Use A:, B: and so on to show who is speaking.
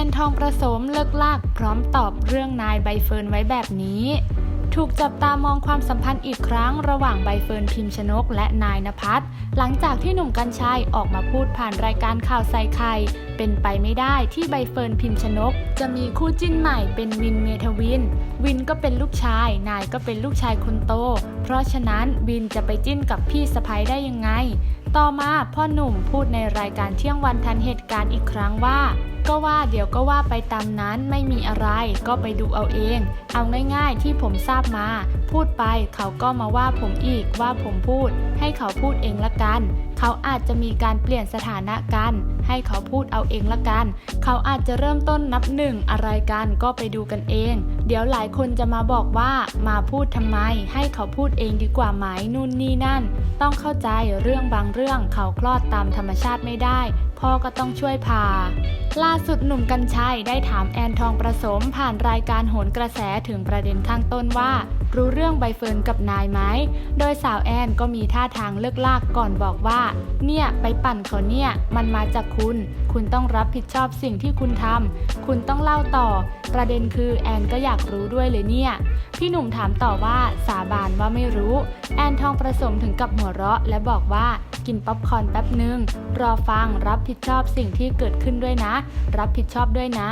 A: อนทองประสมเลิกลากพร้อมตอบเรื่องนายใบเฟิร์นไว้แบบนี้ ถูกจับตามองความสัมพันธ์อีกครั้งระหว่างใบเฟิร์นพิมชนก และนายนภัสหลังจากที่หนุ่มกัญชัยออกมาพูดผ่านรายการข่าวใส่ไข่เป็นไปไม่ได้ที่ใบเฟิร์นพิมชนก จะมีคู่จิ้นใหม่เป็นวินเมทวิน วินก็เป็นลูกชาย นายก็เป็นลูกชายคนโต เพราะฉะนั้นวินจะไปจิ้นกับพี่สะพ้ยได้ยังไง ต่อมาพ่อหนุ่มพูดในรายการเที่ยงวันทันเหตุการณ์อีกครั้งว่าก็ว่าเดี๋ยวก็ว่าไปตามนั้นไม่มีอะไรก็ไปดูเอาเอง เอาง่ายๆที่ผมทราบมา พูดไปเขาก็มาว่าผมอีกว่าผมพูด ให้เขาพูดเองละกัน เขาอาจจะมีการเปลี่ยนสถานะกัน ให้เขาพูดเอาเองละกัน เขาอาจจะเริ่มต้นนับหนึ่งอะไรกันก็ไปดูกันเอง เดี๋ยวหลายคนจะมาบอกว่ามาพูดทำไม ให้เขาพูดเองดีกว่าไหมนู่นนี่นั่น ต้องเข้าใจเรื่องบางเรื่องเขาคลอดตามธรรมชาติไม่ได้ พ่อก็ต้องช่วยพา ล่าสุดหนุ่มกัญชัยได้ถามแอนทองประสมผ่านรายการโหนกระแสถึงประเด็นข้างต้นว่า รู้เรื่องใบเฟิร์นกับนายไหม โดยสาวแอนก็มีท่าทางเลิกลากก่อนบอกว่า เนี่ยไปปั่นเขาเนี่ย มันมาจากคุณ คุณต้องรับผิดชอบสิ่งที่คุณทำคุณต้องเล่าต่อ ประเด็นคือแอนก็อยากรู้ด้วยเลยเนี่ย พี่หนุ่มถามต่อว่าสาบานว่าไม่รู้ แอนทองประสมถึงกับหัวเราะและบอกว่า กินป๊อปคอร์นแป๊บหนึ่งรอฟังรับผิดชอบสิ่งที่เกิดขึ้นด้วยนะ รับผิดชอบด้วยนะ